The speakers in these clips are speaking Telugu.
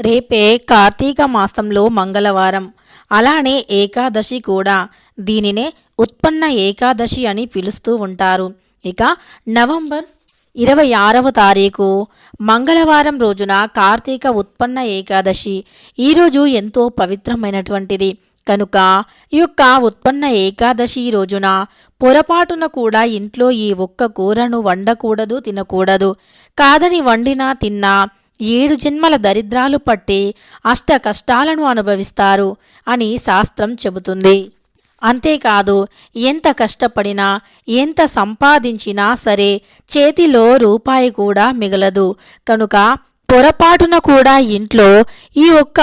రేపే కార్తీక మాసంలో మంగళవారం. అలానే ఏకాదశి కూడా. దీనినే ఉత్పన్న ఏకాదశి అని పిలుస్తూ ఉంటారు. ఇక నవంబర్ ఇరవై ఆరవ తారీఖు. మంగళవారం రోజున కార్తీక ఉత్పన్న ఏకాదశి. ఈరోజు ఎంతో పవిత్రమైనటువంటిది. కనుక ఈ యొక్క ఉత్పన్న ఏకాదశి రోజున పొరపాటున కూడా ఇంట్లో ఈ ఒక్క కూరను వండకూడదు తినకూడదు. కాదని వండినా తిన్నా ఏడు జన్మల దరిద్రాలు పట్టి అష్ట కష్టాలను అనుభవిస్తారు అని శాస్త్రం చెబుతుంది. అంతేకాదు ఎంత కష్టపడినా ఎంత సంపాదించినా సరే చేతిలో రూపాయి కూడా మిగలదు. కనుక పొరపాటున కూడా ఇంట్లో ఈ ఒక్క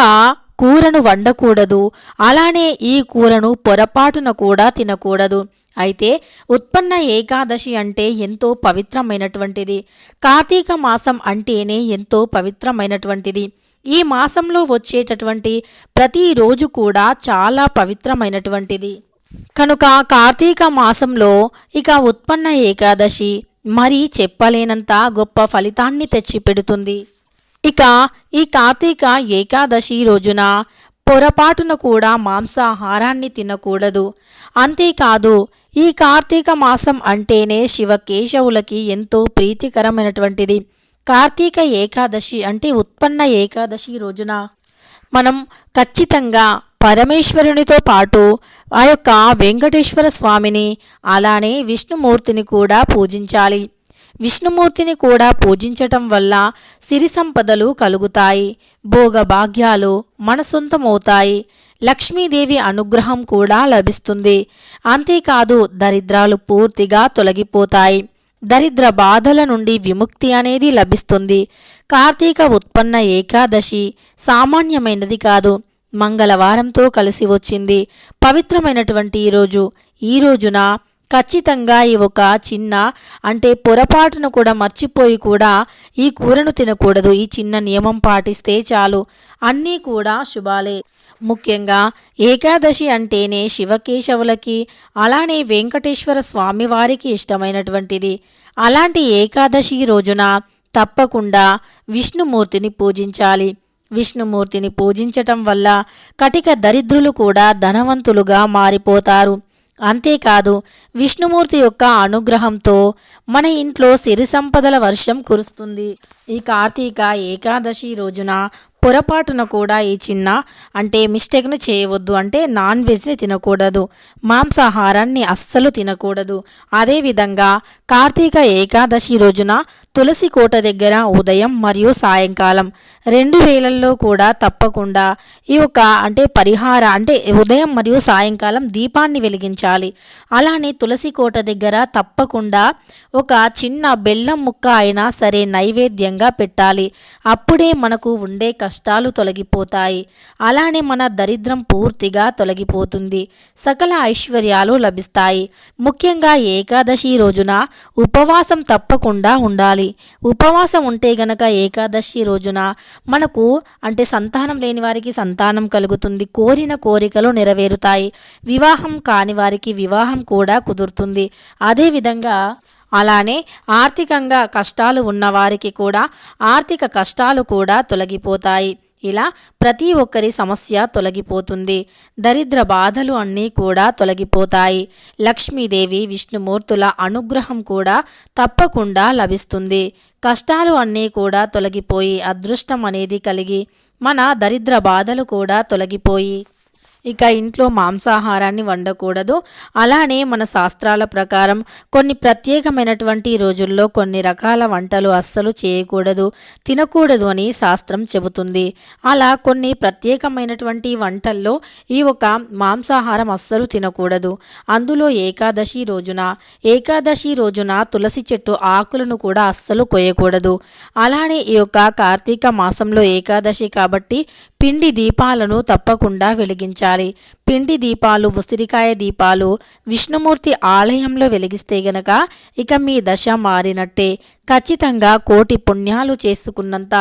కూరను వండకూడదు. అలానే ఈ కూరను పొరపాటున కూడా తినకూడదు. అయితే ఉత్పన్న ఏకాదశి అంటే ఎంతో పవిత్రమైనటువంటిది. కార్తీక మాసం అంటేనే ఎంతో పవిత్రమైనటువంటిది. ఈ మాసంలో వచ్చేటటువంటి ప్రతిరోజు కూడా చాలా పవిత్రమైనటువంటిది. కనుక కార్తీక మాసంలో ఇక ఉత్పన్న ఏకాదశి మరి చెప్పలేనంత గొప్ప ఫలితాన్ని తెచ్చిపెడుతుంది. ఇక ఈ కార్తీక ఏకాదశి రోజున పొరపాటున కూడా మాంసాహారాన్ని తినకూడదు. అంతేకాదు ఈ కార్తీక మాసం అంటేనే శివకేశవులకి ఎంతో ప్రీతికరమైనటువంటిది. కార్తీక ఏకాదశి అంటే ఉత్పన్న ఏకాదశి రోజున మనం ఖచ్చితంగా పరమేశ్వరునితో పాటు ఆ యొక్క వెంకటేశ్వర స్వామిని అలానే విష్ణుమూర్తిని కూడా పూజించాలి. విష్ణుమూర్తిని కూడా పూజించటం వల్ల సిరి సంపదలు కలుగుతాయి భోగభాగ్యాలు మన సొంతమవుతాయి. లక్ష్మీదేవి అనుగ్రహం కూడా లభిస్తుంది. అంతేకాదు దరిద్రాలు పూర్తిగా తొలగిపోతాయి. దరిద్ర బాధల నుండి విముక్తి అనేది లభిస్తుంది. కార్తీక ఉత్పన్న ఏకాదశి సామాన్యమైనది కాదు. మంగళవారంతో కలిసి వచ్చింది. పవిత్రమైనటువంటి ఈరోజు ఈ రోజున ఖచ్చితంగా ఈ ఒక చిన్న అంటే పొరపాటును కూడా మర్చిపోయి కూడా ఈ కూరను తినకూడదు. ఈ చిన్న నియమం పాటిస్తే చాలు. అన్నీ కూడా శుభాలే. ముఖ్యంగా ఏకాదశి అంటేనే శివకేశవులకి అలానే వెంకటేశ్వర స్వామి వారికి ఇష్టమైనటువంటిది. అలాంటి ఏకాదశి రోజున తప్పకుండా విష్ణుమూర్తిని పూజించాలి. విష్ణుమూర్తిని పూజించటం వల్ల కటిక దరిద్రులు కూడా ధనవంతులుగా మారిపోతారు. అంతేకాదు విష్ణుమూర్తి యొక్క అనుగ్రహంతో మన ఇంట్లో సిరి సంపదల వర్షం కురుస్తుంది. ఈ కార్తీక ఏకాదశి రోజున పొరపాటున కూడా ఈ చిన్న అంటే మిస్టేక్ను చేయవద్దు అంటే నాన్ వెజ్ని తినకూడదు. మాంసాహారాన్ని అస్సలు తినకూడదు. అదేవిధంగా కార్తీక ఏకాదశి రోజున తులసి కోట దగ్గర ఉదయం మరియు సాయంకాలం రెండు వేళల్లో కూడా తప్పకుండా ఈ యొక్క అంటే పరిహార అంటే ఉదయం మరియు సాయంకాలం దీపాన్ని వెలిగించాలి. అలానే తులసి కోట దగ్గర తప్పకుండా ఒక చిన్న బెల్లం ముక్క అయినా సరే నైవేద్యంగా పెట్టాలి. అప్పుడే మనకు ఉండే కష్టాలు తొలగిపోతాయి. అలానే మన దరిద్రం పూర్తిగా తొలగిపోతుంది. సకల ఐశ్వర్యాలు లభిస్తాయి. ముఖ్యంగా ఏకాదశి రోజున ఉపవాసం తప్పకుండా ఉండాలి. ఉపవాసం ఉంటే గనక ఏకాదశి రోజున మనకు అంటే సంతానం లేని వారికి సంతానం కలుగుతుంది. కోరిన కోరికలు నెరవేరుతాయి. వివాహం కాని వారికి వివాహం కూడా కుదురుతుంది. అదేవిధంగా అలానే ఆర్థికంగా కష్టాలు ఉన్నవారికి కూడా ఆర్థిక కష్టాలు కూడా తొలగిపోతాయి. ఇలా ప్రతి ఒక్కరి సమస్య తొలగిపోతుంది. దరిద్ర బాధలు అన్నీ కూడా తొలగిపోతాయి. లక్ష్మీదేవి విష్ణుమూర్తుల అనుగ్రహం కూడా తప్పకుండా లభిస్తుంది. కష్టాలు అన్నీ కూడా తొలగిపోయి అదృష్టం అనేది కలిగి మన దరిద్ర బాధలు కూడా తొలగిపోయి ఇక ఇంట్లో మాంసాహారాన్ని వండకూడదు. అలానే మన శాస్త్రాల ప్రకారం కొన్ని ప్రత్యేకమైనటువంటి రోజుల్లో కొన్ని రకాల వంటలు అస్సలు చేయకూడదు తినకూడదు అని శాస్త్రం చెబుతుంది. అలా కొన్ని ప్రత్యేకమైనటువంటి వంటల్లో ఈ ఒక మాంసాహారం అస్సలు తినకూడదు. అందులో ఏకాదశి రోజున ఏకాదశి రోజున తులసి చెట్టు ఆకులను కూడా అస్సలు కొయ్యకూడదు. అలానే ఈ యొక్క కార్తీక మాసంలో ఏకాదశి కాబట్టి పిండి దీపాలను తప్పకుండా వెలిగించాలి. పిండి దీపాలు ఉసిరికాయ దీపాలు విష్ణుమూర్తి ఆలయంలో వెలిగిస్తే గనక ఇక మీ దశ మారినట్టే. ఖచ్చితంగా కోటి పుణ్యాలు చేసుకున్నంత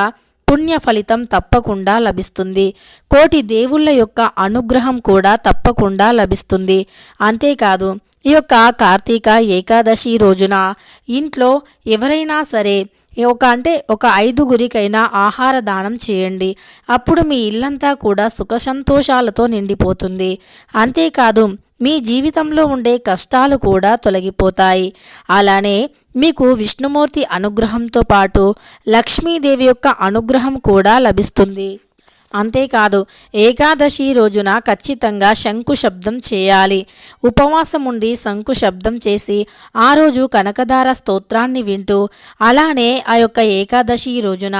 పుణ్య ఫలితం తప్పకుండా లభిస్తుంది. కోటి దేవుళ్ళ యొక్క అనుగ్రహం కూడా తప్పకుండా లభిస్తుంది. అంతేకాదు ఈ యొక్క కార్తీక ఏకాదశి రోజున ఇంట్లో ఎవరైనా సరే ఒక అంటే ఒక ఐదుగురికైనా ఆహార దానం చేయండి. అప్పుడు మీ ఇల్లంతా కూడా సుఖ సంతోషాలతో నిండిపోతుంది. అంతేకాదు మీ జీవితంలో ఉండే కష్టాలు కూడా తొలగిపోతాయి. అలానే మీకు విష్ణుమూర్తి అనుగ్రహంతో పాటు లక్ష్మీదేవి యొక్క అనుగ్రహం కూడా లభిస్తుంది. అంతేకాదు ఏకాదశి రోజున ఖచ్చితంగా శంకు శబ్దం చేయాలి. ఉపవాసం ఉండి శంకు శబ్దం చేసి ఆ రోజు కనకదార స్తోత్రాన్ని వింటూ అలానే ఆ యొక్క ఏకాదశి రోజున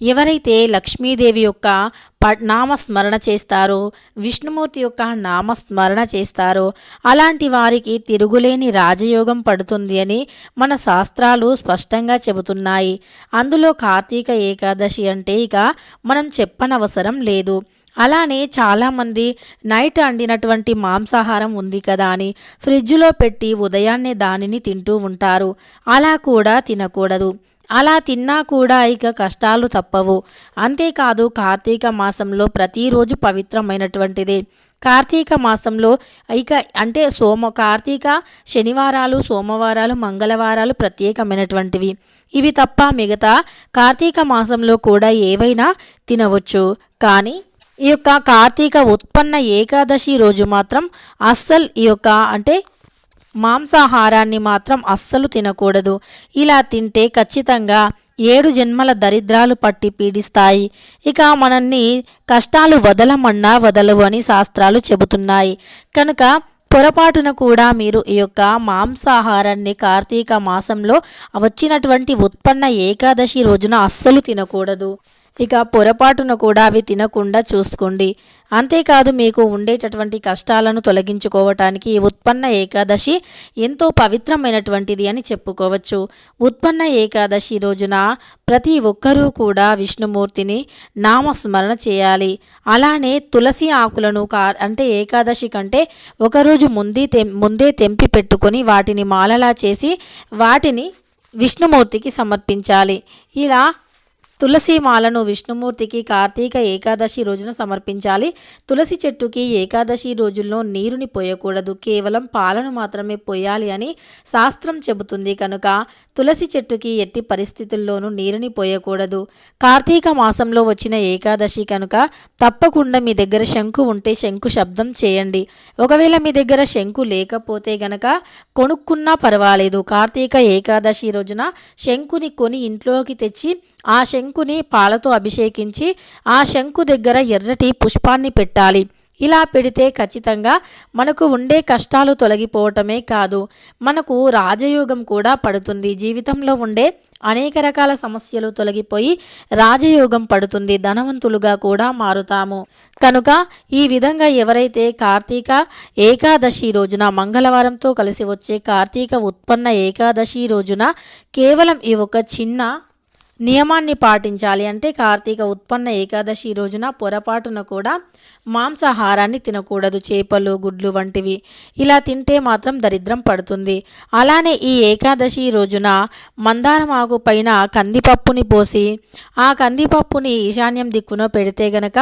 ఎవరైతే లక్ష్మీదేవి యొక్క నామస్మరణ చేస్తారు. విష్ణుమూర్తి యొక్క నామస్మరణ చేస్తారు. అలాంటి వారికి తిరుగులేని రాజయోగం పడుతుంది అని మన శాస్త్రాలు స్పష్టంగా చెబుతున్నాయి. అందులో కార్తీక ఏకాదశి అంటే ఇక మనం చెప్పనవసరం లేదు. అలానే చాలామంది నైట్ అండినటువంటి మాంసాహారం ఉంది కదా అని ఫ్రిడ్జ్లో పెట్టి ఉదయాన్నే దానిని తింటూ ఉంటారు. అలా కూడా తినకూడదు. అలా తిన్నా కూడా ఇక కష్టాలు తప్పవు. అంతేకాదు కార్తీక మాసంలో ప్రతిరోజు పవిత్రమైనటువంటిది. కార్తీక మాసంలో ఇక అంటే సోమ కార్తీక శనివారాలు సోమవారాలు మంగళవారాలు ప్రత్యేకమైనటువంటివి. ఇవి తప్ప మిగతా కార్తీక మాసంలో కూడా ఏవైనా తినవచ్చు. కానీ ఈ యొక్క కార్తీక ఉత్పన్న ఏకాదశి రోజు మాత్రం అస్సలు ఈ యొక్క అంటే మాంసాహారాన్ని మాత్రం అస్సలు తినకూడదు. ఇలా తింటే ఖచ్చితంగా ఏడు జన్మల దరిద్రాలు పట్టి పీడిస్తాయి. ఇక మనల్ని కష్టాలు వదలమన్నా వదలవు అని శాస్త్రాలు చెబుతున్నాయి. కనుక పొరపాటున కూడా మీరు ఈ యొక్క మాంసాహారాన్ని కార్తీక మాసంలో వచ్చినటువంటి ఉత్పన్న ఏకాదశి రోజున అస్సలు తినకూడదు. ఇక పొరపాటున కూడా అవి తినకుండా చూసుకోండి. అంతేకాదు మీకు ఉండేటటువంటి కష్టాలను తొలగించుకోవటానికి ఈ ఉత్పన్న ఏకాదశి ఎంతో పవిత్రమైనటువంటిది అని చెప్పుకోవచ్చు. ఉత్పన్న ఏకాదశి రోజున ప్రతి ఒక్కరూ కూడా విష్ణుమూర్తిని నామస్మరణ చేయాలి. అలానే తులసి ఆకులను కా అంటే ఏకాదశి కంటే ఒకరోజు ముందే తెం ముందే తెంపి పెట్టుకొని వాటిని మాలలా చేసి వాటిని విష్ణుమూర్తికి సమర్పించాలి. ఇలా తులసి మాలను విష్ణుమూర్తికి కార్తీక ఏకాదశి రోజున సమర్పించాలి. తులసి చెట్టుకి ఏకాదశి రోజుల్లో నీరుని పోయకూడదు. కేవలం పాలను మాత్రమే పోయాలి అని శాస్త్రం చెబుతుంది కనుక తులసి చెట్టుకి ఎట్టి పరిస్థితుల్లోనూ నీరుని పోయకూడదు. కార్తీక మాసంలో వచ్చిన ఏకాదశి కనుక తప్పకుండా మీ దగ్గర శంకు ఉంటే శంకు శబ్దం చేయండి. ఒకవేళ మీ దగ్గర శంకు లేకపోతే గనక కొనుక్కున్నా పర్వాలేదు. కార్తీక ఏకాదశి రోజున శంకుని కొని ఇంట్లోకి తెచ్చి ఆ శంకుని పాలతో అభిషేకించి ఆ శంకు దగ్గర ఎర్రటి పుష్పాన్ని పెట్టాలి. ఇలా పెడితే ఖచ్చితంగా మనకు ఉండే కష్టాలు తొలగిపోవటమే కాదు మనకు రాజయోగం కూడా పడుతుంది. జీవితంలో ఉండే అనేక రకాల సమస్యలు తొలగిపోయి రాజయోగం పడుతుంది. ధనవంతులుగా కూడా మారుతాము. కనుక ఈ విధంగా ఎవరైతే కార్తీక ఏకాదశి రోజున మంగళవారంతో కలిసి వచ్చే కార్తీక ఉత్పన్న ఏకాదశి రోజున కేవలం ఈ ఒక చిన్న నియమాన్ని పాటించాలి అంటే కార్తీక ఉత్పన్న ఏకాదశి రోజున పొరపాటున కూడా మాంసాహారాన్ని తినకూడదు. చేపలు గుడ్లు వంటివి ఇలా తింటే మాత్రం దరిద్రం పడుతుంది. అలానే ఈ ఏకాదశి రోజున మందారం పైన కందిపప్పుని పోసి ఆ కందిపప్పుని ఈశాన్యం దిక్కున పెడితే గనక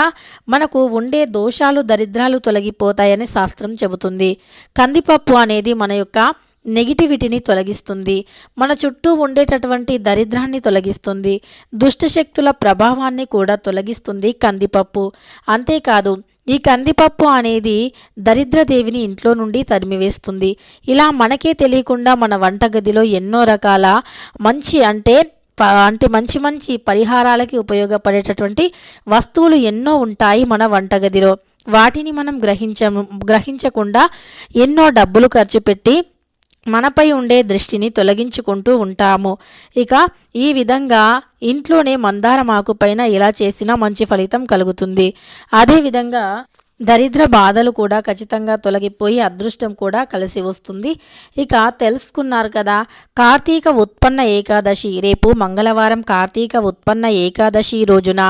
మనకు ఉండే దోషాలు దరిద్రాలు తొలగిపోతాయని శాస్త్రం చెబుతుంది. కందిపప్పు అనేది మన యొక్క నెగిటివిటీని తొలగిస్తుంది. మన చుట్టూ ఉండేటటువంటి దరిద్రాన్ని తొలగిస్తుంది. దుష్టశక్తుల ప్రభావాన్ని కూడా తొలగిస్తుంది కందిపప్పు. అంతేకాదు ఈ కందిపప్పు అనేది దరిద్రదేవిని ఇంట్లో నుండి తరిమివేస్తుంది. ఇలా మనకే తెలియకుండా మన వంటగదిలో ఎన్నో రకాల మంచి అంటే అంటే మంచి మంచి పరిహారాలకి ఉపయోగపడేటటువంటి వస్తువులు ఎన్నో ఉంటాయి మన వంటగదిలో. వాటిని మనం గ్రహించము గ్రహించకుండా ఎన్నో డబ్బులు ఖర్చు పెట్టి మనపై ఉండే దృష్టిని తొలగించుకుంటూ ఉంటాము. ఇక ఈ విధంగా ఇంట్లోనే మందారమాకు పైన ఇలా చేసినా మంచి ఫలితం కలుగుతుంది. అదేవిధంగా దరిద్ర బాధలు కూడా ఖచ్చితంగా తొలగిపోయి అదృష్టం కూడా కలిసి వస్తుంది. ఇక తెలుసుకున్నారు కదా కార్తీక ఉత్పన్న ఏకాదశి. రేపు మంగళవారం కార్తీక ఉత్పన్న ఏకాదశి రోజున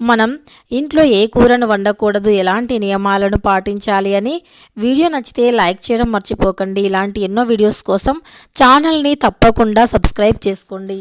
మనం ఇంట్లో ఏ కూరను వండకూడదు ఎలాంటి నియమాలను పాటించాలి అని వీడియో నచ్చితే లైక్ చేయడం మర్చిపోకండి. ఇలాంటి ఎన్నో వీడియోస్ కోసం ఛానల్ని తప్పకుండా సబ్స్క్రైబ్ చేసుకోండి.